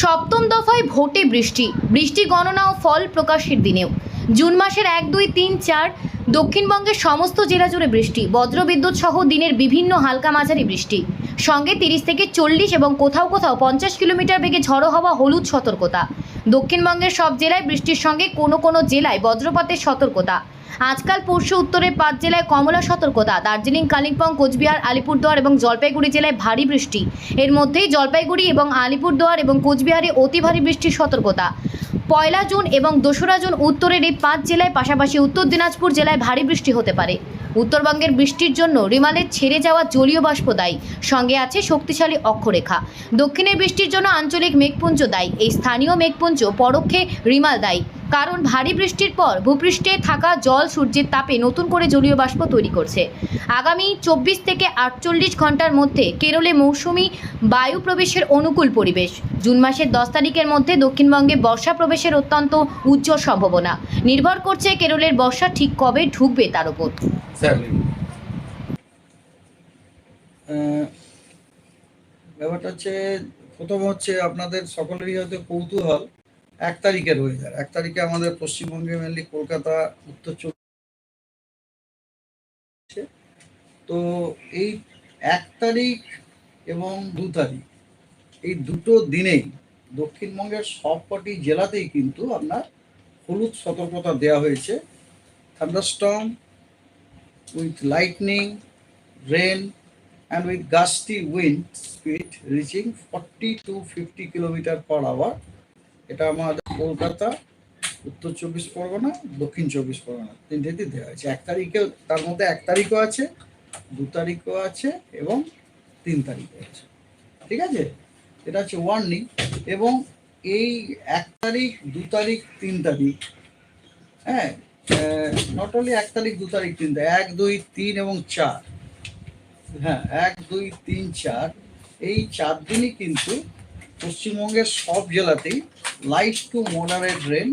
সপ্তম দফায় ভোটে বৃষ্টি। বৃষ্টি, গণনা ও ফল প্রকাশের দিনেও। জুন মাসের এক, দুই, তিন, চার দক্ষিণবঙ্গের সমস্ত জেলা জুড়ে বৃষ্টি। বজ্রবিদ্যুৎ সহ দিনের বিভিন্ন হালকা মাঝারি বৃষ্টি। সঙ্গে তিরিশ থেকে চল্লিশ এবং কোথাও কোথাও পঞ্চাশ কিলোমিটার বেগে ঝড়ো হওয়া, হলুদ সতর্কতা। দক্ষিণবঙ্গের সব জেলায় বৃষ্টির সঙ্গে কোনো কোনো জেলায় বজ্রপাতের সতর্কতা। আজকাল পরশু উত্তরের পাঁচ জেলায় কমলা সতর্কতা। দার্জিলিং, কালিম্পং, কোচবিহার, আলিপুরদুয়ার এবং জলপাইগুড়ি জেলায় ভারী বৃষ্টি। এর মধ্যেই জলপাইগুড়ি এবং আলিপুরদুয়ার এবং কোচবিহারে অতি ভারী বৃষ্টির সতর্কতা। পয়লা জুন এবং দোসরা জুন উত্তরের এই পাঁচ জেলায় পাশাপাশি উত্তর দিনাজপুর জেলায় ভারী বৃষ্টি হতে পারে। উত্তরবঙ্গের বৃষ্টির জন্য রিমালের ছেড়ে যাওয়া জলীয় বাষ্প দায়ী। সঙ্গে আছে শক্তিশালী অক্ষরেখা। দক্ষিণের বৃষ্টির জন্য আঞ্চলিক মেঘপুঞ্জ দায়ী। এই স্থানীয় মেঘপুঞ্জ পরোক্ষে রিমাল দায়ী। কারণ ভারী বৃষ্টির পর ভূপৃষ্ঠে থাকা জল সূর্যের তাপে নতুন করে জলীয় বাষ্প তৈরি করছে। আগামী চব্বিশ থেকে আটচল্লিশ ঘণ্টার মধ্যে কেরলে মৌসুমি বায়ু প্রবেশের অনুকূল পরিবেশ। জুন মাসের দশ তারিখের মধ্যে দক্ষিণবঙ্গে বর্ষা প্রবেশের অত্যন্ত উজ্জ্বল সম্ভাবনা। নির্ভর করছে কেরলের বর্ষা ঠিক কবে ঢুকবে তার উপর। ব্যাপারটা হচ্ছে প্রথম হচ্ছে আপনাদের সকলেরই হয়তো কৌতূহল। এক তারিখের ওয়েদার এক তারিখে আমাদের পশ্চিমবঙ্গে মেনলি কলকাতা, উত্তর চব্বিশ তো এই এক তারিখ এবং দু তারিখ, এই দুটো দিনেই দক্ষিণবঙ্গের সবকটি জেলাতেই কিন্তু আপনার হলুদ সতর্কতা দেওয়া হয়েছে। Thunderstorm with lightning rain and with gusty wind speed reaching 40 to 50 kilometre per hour এটা আমাদের কলকাতা, উত্তর চব্বিশ পরগনা, দক্ষিণ চব্বিশ পরগনা তিনটেতেই দেওয়া হয়েছে এক তারিখে তার মধ্যে এক তারিখও আছে, দু তারিখও আছে এবং তিন তারিখও আছে। ঠিক আছে? এটা হচ্ছে ওয়ার্নিং এবং এই এক তারিখ, দু তারিখ, তিন তারিখ হ্যাঁ? নট অনলি এক তারিখ, দু তারিখ, তিন তারিখ, এক, দুই, তিন এবং চার। হ্যাঁ এক, দুই, তিন, চার। এই চার দিনই কিন্তু পশ্চিমবঙ্গের সব জেলাতেই light to moderate rain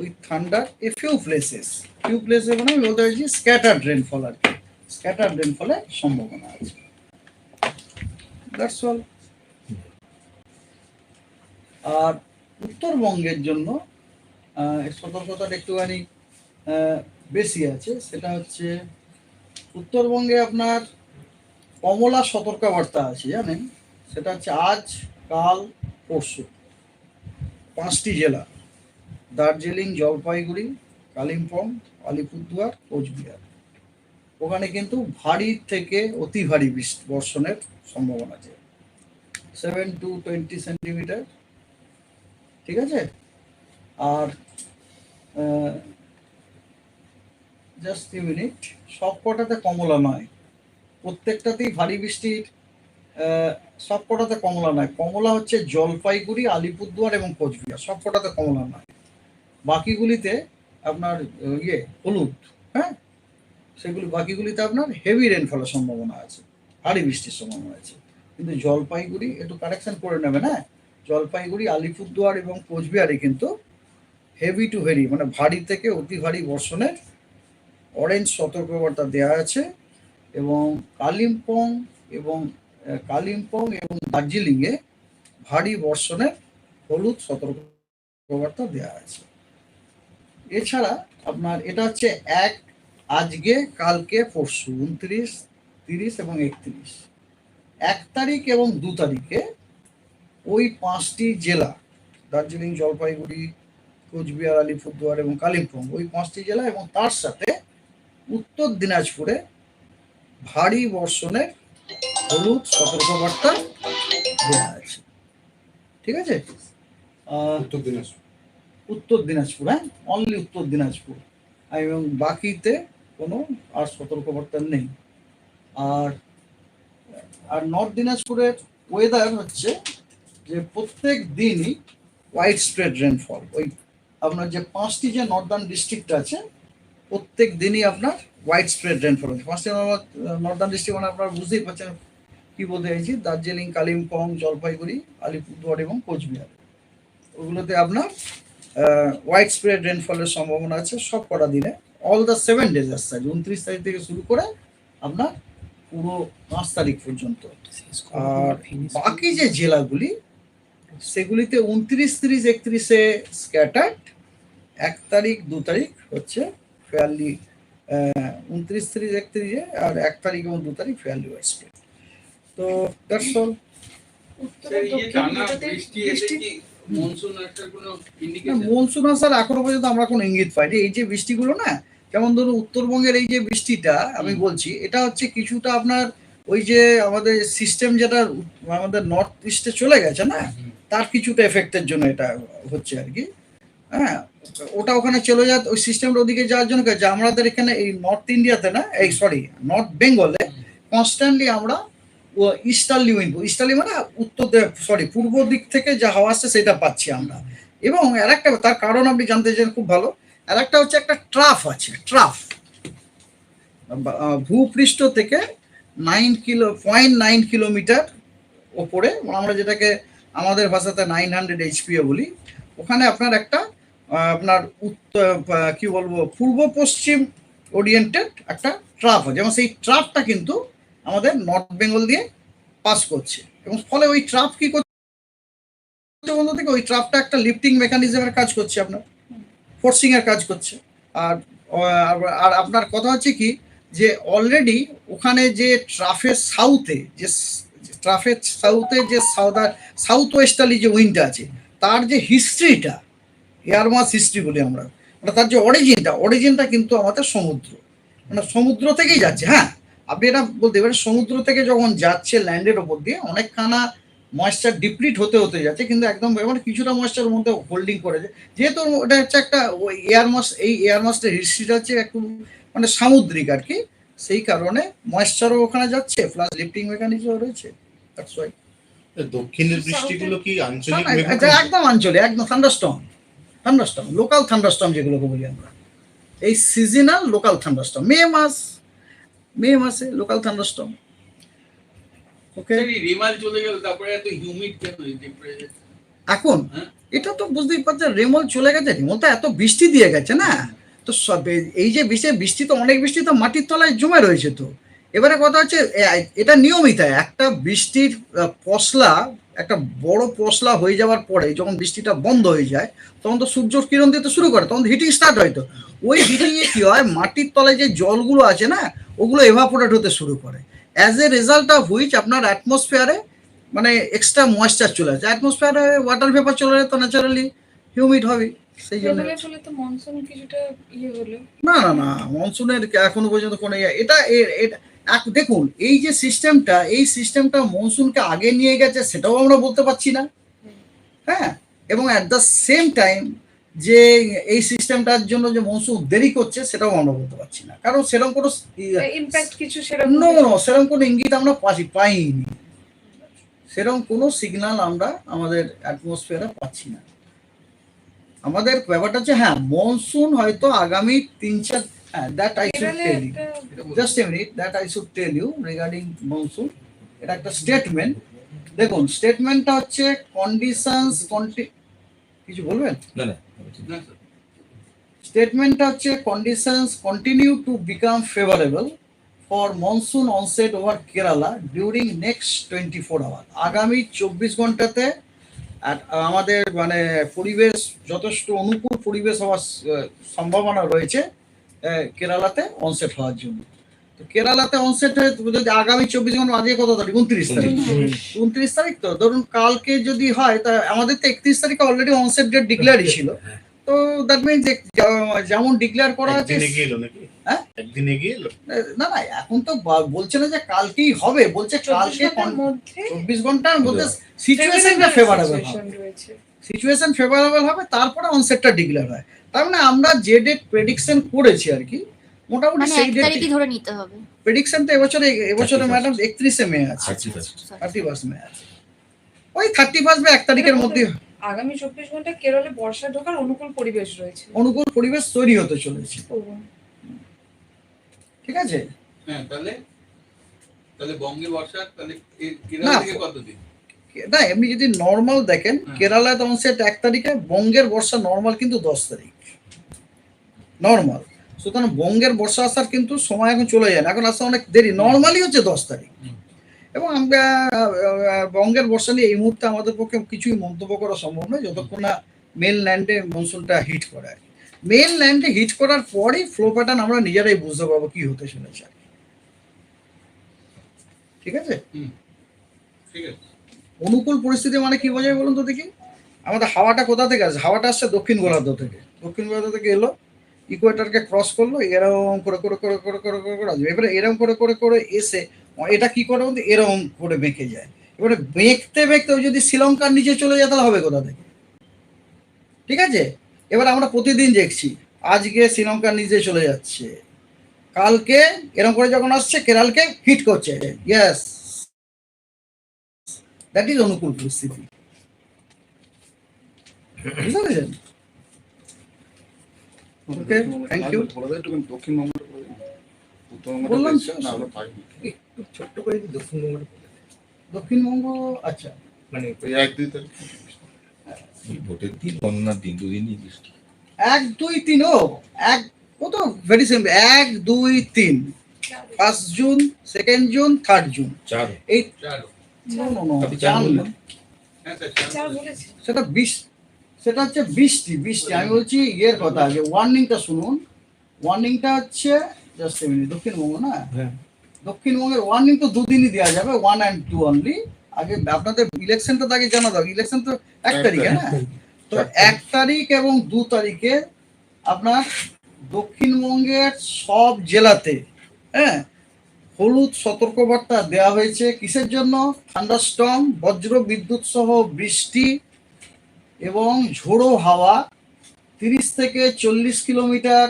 with thunder a few places few প্লেসে মানে আমি বলতে চাইছি স্ক্যাটার্ড রেনফল আর কি। স্ক্যাটার্ড রেনফলের সম্ভাবনা আছে। দ্যাটস অল আর উত্তরবঙ্গের জন্য সতর্কতাটা একটুখানি বেশি আছে। সেটা হচ্ছে, উত্তরবঙ্গে আপনার কমলা সতর্কবার্তা আছে, জানেন? সেটা হচ্ছে আজ কাল পরশু। পাঁচটি জেলা, দার্জিলিং, জলপাইগুড়ি, কালিম্পং, আলিপুরদুয়ার, কোচবিহার। ওখানে কিন্তু ভারী থেকে অতি ভারী বৃষ্টি বর্ষণের সম্ভাবনা আছে। সেভেন টু টোয়েন্টি সেন্টিমিটার, ঠিক আছে? আর জাস্ট মিনিট সব কটাতে কমলা নয়। প্রত্যেকটাতেই ভারী বৃষ্টির আহ, সব কটাতে কমলা নয় কমলা হচ্ছে জলপাইগুড়ি আলিপুরদুয়ার এবং কোচবিহার। সব কটাতে কমলা নয় বাকিগুলিতে আপনার ইয়ে হলুদ হ্যাঁ? সেগুলি বাকিগুলিতে আপনার হেভি রেনফলের সম্ভাবনা আছে। ভারী বৃষ্টির সম্ভাবনা আছে। কিন্তু জলপাইগুড়ি একটু কারেকশন করে নেবেন হ্যাঁ? জলপাইগুড়ি আলিপুরদুয়ার এবং কোচবিহারে কিন্তু হেভি টু ভেরি মানে ভারী থেকে অতি ভারী বর্ষণের অরেঞ্জ সতর্কবার্তা দেওয়া আছে। এবং কালিম্পং এবং কালিম্পং এবং দার্জিলিংয়ে ভারী বর্ষণের হলুদ সতর্কবার্তা দেওয়া আছে এছাড়া আপনার এটা হচ্ছে এক, আজকে, কালকে, পরশু, উনত্রিশ, তিরিশ এবং একত্রিশ। এক তারিখ এবং দু তারিখে ওই পাঁচটি জেলা, দার্জিলিং, জলপাইগুড়ি, কোচবিহার, আলিপুরদুয়ার এবং কালিম্পং, ওই পাঁচটি জেলা এবং তার সাথে উত্তর দিনাজপুরে ভারী বর্ষণের হলুদ সতর্কবার্তা দেওয়া আছে। ঠিক আছে? উত্তর দিনাজপুর। উত্তর দিনাজপুর হ্যাঁ? অনলি উত্তর দিনাজপুর। এবং বাকিতে কোনো আর সতর্কবার্তা নেই। আর আর নর্থ দিনাজপুরের ওয়েদার হচ্ছে যে প্রত্যেক দিনই হোয়াইট স্প্রেড রেনফল ওই আপনার যে পাঁচটি যে নর্দার্ন ডিস্ট্রিক্ট আছে প্রত্যেক দিনই আপনার হোয়াইট স্প্রেড রেনফল হচ্ছে। পাঁচটি নর্দার্ন ডিস্ট্রিক্ট মানে আপনার বুঝতেই পারছেন কি বলতে চাইছি দার্জিলিং, কালিম্পং, জলপাইগুড়ি, আলিপুরদুয়ার এবং কোচবিহার। ওগুলোতে আপনার হোয়াইট স্প্রেড রেনফলের সম্ভাবনা আছে, সব কটা দিনে। অল দ্য সেভেন ডেজ আসছে উনত্রিশ তারিখ থেকে শুরু করে আপনার পুরো পাঁচ তারিখ পর্যন্ত। আর বাকি যে জেলাগুলি, সেগুলিতে উনত্রিশ, তিরিশ, একত্রিশে স্ক্যাটার্ড এক তারিখ, দু তারিখ হচ্ছে ফেয়ারলি উনত্রিশ, তিরিশ, একত্রিশে, আর এক তারিখ এবং দু তারিখ ফেয়ারলি ওয়েস্টে তো দ্যাটস অল স্যার, এই যে টানা বৃষ্টি এতে কি মনসুন আসার কোনো ইন্ডিকেশন মনসুন আসার এখনও পর্যন্ত আমরা কোনো ইঙ্গিত পাইনি। এই যে বৃষ্টিগুলো না যেমন ধরুন উত্তরবঙ্গের এই যে বৃষ্টিটা আমি বলছি এটা হচ্ছে কিছুটা আপনার ওই যে আমাদের সিস্টেম যেটা আমাদের নর্থ ইস্টে চলে গেছে না তার কিছুটা এফেক্টের জন্য এটা হচ্ছে আর কি। হ্যাঁ ওটা ওখানে চলে যায় ওই সিস্টেমটা ওদিকে যাওয়ার জন্য যে আমাদের এখানে এই নর্থ ইন্ডিয়াতে না এই সরি নর্থ বেঙ্গলে কনস্ট্যান্টলি আমরা ইস্টার্লি উইন্ড ইস্টার্লি মানে উত্তর সরি পূর্ব দিক থেকে যা হাওয়া আসছে সেটা পাচ্ছি আমরা। এবং আর একটা তার কারণ আপনি জানতে চান খুব ভালো আর একটা হচ্ছে একটা ট্রাফ আছে, ট্রাফ। ভূপৃষ্ঠ থেকে nine kilo point nine kilometre ওপরে, আমরা যেটাকে আমাদের ভাষাতে নাইন হান্ড্রেড এইচপিও বলি, ওখানে আপনার একটা আপনার উত্তর কি বলব পূর্ব পশ্চিম ওরিয়েন্টেড একটা ট্রাফ আছে। এবং সেই ট্রাফটা কিন্তু আমাদের নর্থ বেঙ্গল দিয়ে পাস করছে। এবং ফলে ওই ট্রাফ কি করছে বলতে থেকে ওই ট্রাফটা একটা লিফটিং মেকানিজমের কাজ করছে আপনার ফোর্সিং এর কাজ করছে। আর, আর- আপনার কথা হচ্ছে কি যে অলরেডি ওখানে যে ট্রাফের সাউথে যে ট্রাফের সাউথে যে সাউদার সাউথ ওয়েস্টালি যে উইন্ডটা আছে, তার যে হিস্ট্রিটা এয়ার মাস হিস্ট্রি বলি আমরা মানে তার যে অরিজিনটা অরিজিনটা কিন্তু আমাদের সমুদ্র। মানে সমুদ্র থেকেই যাচ্ছে হ্যাঁ? আপনি এটা বলতে পারেন সমুদ্র থেকে যখন যাচ্ছে ল্যান্ডের ওপর দিয়ে অনেকখানা ময়েশ্চার ডিপ্লিট হতে হতে যাচ্ছে কিন্তু একদম মানে কিছুটা ময়েশ্চার মধ্যে হোল্ডিং করেছে যেহেতু ওটা হচ্ছে একটা ওই এয়ার মাস এই এয়ার মাসটার হিস্ট্রিটা হচ্ছে একটু মানে সামুদ্রিক আর কি সেই কারণে ময়েশ্চারও ওখানে যাচ্ছে প্লাস লিফটিং মেকানিজমও রয়েছে That's why. দক্ষিণের বৃষ্টিগুলো কি আঞ্চলিক মেঘাচ্ছন্ন? এটা একদম আঞ্চলিক একদম থান্ডারস্টম থান্ডারস্টম লোকাল থান্ডারস্টম যেগুলোকে বলি আমরা এই সিজনাল লোকাল থান্ডারস্টম মে মাস মে মাসে local thunderstorm okay sir, Remal চলে গেল তারপরে এত হিউমিড কেন এখন? হ্যাঁ। এটা তো বুঝতেই পারছেন রেমল চলে গেছে রেমল তো এত বৃষ্টি দিয়ে গেছে না? তো সব এই যে বৃষ্টি বৃষ্টি তো অনেক বৃষ্টি তো মাটির তলায় জমে রয়েছে তো। এবারে কথা হচ্ছে এটা নিয়মিত একটা বৃষ্টির পশলা একটা বড় পশলা হয়ে যাওয়ার পরে যখন বৃষ্টিটা বন্ধ হয়ে যায় তখন তো সূর্য কিরণ দিতে শুরু করে তখন হিটিং স্টার্ট হয় তো। ওই হিটিংয়ে কি হয় মাটির তলায় যে জলগুলো আছে না ওগুলো এভাপোরেট হতে শুরু করে। As a result of which আপনার অ্যাটমসফিয়ারে মানে এক্সট্রা ময়েশ্চার চলে আসে। অ্যাটমসফিয়ারে ওয়াটার ভেপার চলে যায় তো ন্যাচারালি হিউমিড হবে সেই জন্য। ইয়ে না না না মনসুনের এখনও পর্যন্ত কোনো ইয়ে- এটা এটা দেখুন এই যে সিস্টেমটা এই সিস্টেমটা মনসুনকে আগে নিয়ে গেছে সেটাও আমরা বলতে পারছি না। হ্যাঁ? এবং অ্যাট দ্য সেম টাইম যে এই সিস্টেমটার জন্য যে মনসুন দেরি করছে সেটাও আমরা বলতে পারছি না। কারণ সেরকম কোনো ইমপ্যাক্ট কিছু সেরকম নো নো সেরকম কোনো ইঙ্গিত আমরা পাচ্ছি পাইনি। সেরকম কোনো সিগন্যাল আমরা আমাদের অ্যাটমসফিয়ারে পাচ্ছি না। আমাদের ব্যাপারটা হচ্ছে হ্যাঁ মনসুন হয়তো আগামী তিন চার হ্যাঁ that I should tell you. Just a minute that I should tell you regarding monsoon এটা একটা স্টেটমেন্ট দেখুন স্টেটমেন্টটা হচ্ছে কন্ডিশনস কন্টি কিছু বলবেন? না না। স্যার। স্টেটমেন্টটা হচ্ছে conditions continue to become favourable for monsoon onset over Kerala during next twenty four hour আগামী চব্বিশ ঘন্টাতে আমাদের মানে পরিবেশ যথেষ্ট অনুকূল পরিবেশ হওয়ার সম্ভাবনা রয়েছে কেরালাতে অনসেট হওয়ার জন্য কেরালাতে অনসেট হয়ে যদি আগামী চব্বিশ ঘণ্টা আজকে কত তারিখ? উনত্রিশ তারিখ। উনত্রিশ তারিখ তো? ধরুন কালকে যদি হয় তা আমাদের তো একত্রিশ তারিখে অলরেডি অনসেট ডেট ডিক্লেয়ারই ছিল। তো দ্যাট মিনস যেমন ডিক্লেয়ার করা আছে একদিনে গিয়ে হ্যাঁ? না না এখন তো বলছে না যে কালকেই হবে বলছে কালকে চব্বিশ ঘণ্টার মধ্যে সিচুয়েশনটা ফেভারেবল হবে। সিচুয়েশন ফেভারেবল হবে তারপরে অনসেটটা ডিক্লেয়ার হয়। তার মানে আমরা যে ডেট প্রেডিকশন করেছি আর কি মোটামুটি মানে সেই এক ধরে নিতে হবে। প্রেডিকশনটা এবছরে এবছরে ম্যাডাম একত্রিশে মে আছে। Sorry. থার্টি ফার্স্ট মে আছে। ওই থার্টি ফার্স্ট বা তারিখের মধ্যে আগামী চব্বিশ ঘণ্টা কেরলে বর্ষা ঢোকার অনুকূল পরিবেশ রয়েছে। অনুকূল পরিবেশ তৈরি হতে চলেছে। ঠিক আছে? হ্যাঁ তাহলে তাহলে বঙ্গে বর্ষা তাহলে এ- থেকে কতদিন? না এমনি যদি নর্মাল দেখেন হুম। কেরালায় তখন সেট এক তারিখে বঙ্গের বর্ষা নর্মাল কিন্তু দশ তারিখ। নর্মাল সুতরাং বঙ্গের বর্ষা আসার কিন্তু সময় এখন চলে যায় না। এখন আসতে অনেক দেরি। নর্মালি হচ্ছে দশ তারিখ। এবং আমরা বঙ্গের বর্ষা নিয়ে এই মুহূর্তে আমাদের পক্ষে কিছুই মন্তব্য করা সম্ভব নয়। যতক্ষণ না মেন ল্যান্ডে মনসুনটা হিট করে মেন ল্যান্ডে হিট করার পরেই ফ্লো প্যাটার্ন আমরা নিজেরাই বুঝতে পারব কি হতে চলেছে ঠিক আছে? ঠিক আছে। অনুকূল পরিস্থিতি মানে কি বোঝায় বলুন তো দেখি? আমাদের হাওয়াটা কোথা থেকে আসে হাওয়াটা আসছে দক্ষিণ গোলার্ধ থেকে। দক্ষিণ গোলার্ধ থেকে এলো ইকুয়েটারকে ক্রস করল, এরকম করে করে করে করে করে করে করে আসবে। এবারে এরকম করে করে করে এসে, এটা কি করে বলতে? এরকম করে বেঁকে যায়। এবারে বেঁকতে বেঁকতে যদি শ্রীলঙ্কার নিচে চলে যায়, তাহলে হবে কোথা থেকে? ঠিক আছে? এবার আমরা প্রতিদিন দেখছি, আজকে শ্রীলঙ্কার নিচে চলে যাচ্ছে। কালকে এরকম করে যখন আসছে, কেরালকে হিট করছে। ইয়েস দ্যাট ইজ অনুকূল পরিস্থিতি। বুঝতে পেরেছেন? ওকে থ্যাংক ইউ বললাম একটু ছোট্ট করে যদি দক্ষিণবঙ্গের দক্ষিণবঙ্গ আচ্ছা মানে এক দুই তারিখ। ভোটের দিন গণনার দিন দুদিনই বৃষ্টি। এক দুই তিন ও এক ও তো ভেরি সিম্পল এক দুই তিন first June second June third June. চার এই চার সেটা বিশ সেটা হচ্ছে বৃষ্টি বৃষ্টি। আমি বলছি ইয়ের কথা যে ওয়ার্নিংটা শুনুন। ওয়ার্নিংটা হচ্ছে জাস্ট মিনিট দক্ষিণবঙ্গ না? হ্যাঁ। দক্ষিণবঙ্গের ওয়ার্নিং তো দুদিনই দেওয়া যাবে ওয়ান অ্যান্ড টু অনলি আগে আপনাদের ইলেকশনটা তো আগে জানা দাও ইলেকশন তো এক তারিখে না? তো এক তারিখ এবং দু তারিখে আপনার দক্ষিণবঙ্গের সব জেলাতে হ্যাঁ? হলুদ সতর্কবার্তা দেওয়া হয়েছে। কিসের জন্য? থান্ডারস্টর্ম বজ্র বিদ্যুৎ সহ বৃষ্টি। এবং ঝোড়ো হাওয়া তিরিশ থেকে চল্লিশ কিলোমিটার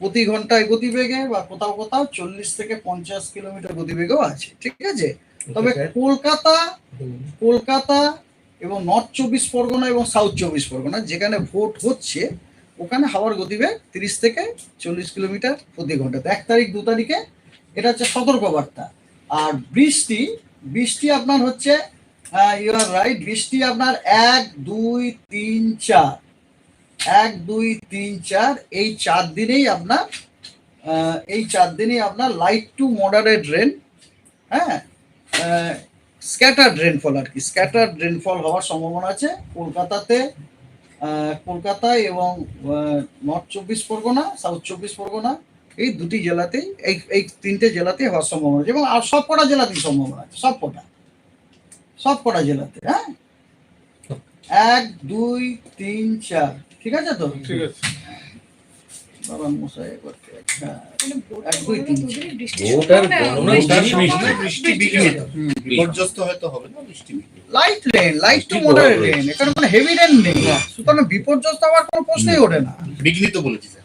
প্রতি ঘন্টায় গতিবেগে বা কোথাও কোথাও চল্লিশ থেকে পঞ্চাশ কিলোমিটার গতিবেগেও আছে ঠিক আছে? তবে কলকাতা কলকাতা এবং নর্থ চব্বিশ পরগনা এবং সাউথ চব্বিশ পরগনা যেখানে ভোট হচ্ছে ওখানে হাওয়ার গতিবেগ তিরিশ থেকে চল্লিশ কিলোমিটার প্রতি ঘন্টাতে এক তারিখ দু তারিখে এটা হচ্ছে সতর্কবার্তা। আর বৃষ্টি বৃষ্টি আপনার হচ্ছে ইউ আর রাইট বৃষ্টি আপনার এক, দুই, তিন, চার। এক, দুই, তিন, চার, এই চার দিনেই আপনার এই চার দিনেই আপনার লাইট টু মডারেট রেন হ্যাঁ স্ক্যাটার্ড রেনফল আর কি। স্ক্যাটার্ড রেনফল হওয়ার সম্ভাবনা আছে কলকাতাতে কলকাতায় এবং নর্থ চব্বিশ পরগনা সাউথ চব্বিশ পরগনা, এই দুটি জেলাতেই, এই এই তিনটে জেলাতেই হওয়ার সম্ভাবনা আছে এবং আর সব কটা জেলাতেই সম্ভাবনা আছে সব কটা সব কটা জেলাতে হ্যাঁ? এক দুই তিন চার ঠিক আছে তো? ঠিক আছে। বাবান মশাই একবার হ্যাঁ মানে ভোট এক, দুই, তিন। দুদিনই বৃষ্টি ভোট আর গণনা বৃষ্টির দুদিনই সম্ভাবনা, বৃষ্টি বৃষ্টির বিঘ্নিত। সম্ভাবনা। বিপর্যস্ত হয়তো হবে না বৃষ্টি light rain light to moderate rain এখানে মানে হেভি রেন নেই। সুতরাং বিপর্যস্ত হওয়ার কোনো প্রশ্নই ওঠে না। বিঘ্নিত বলেছি স্যার।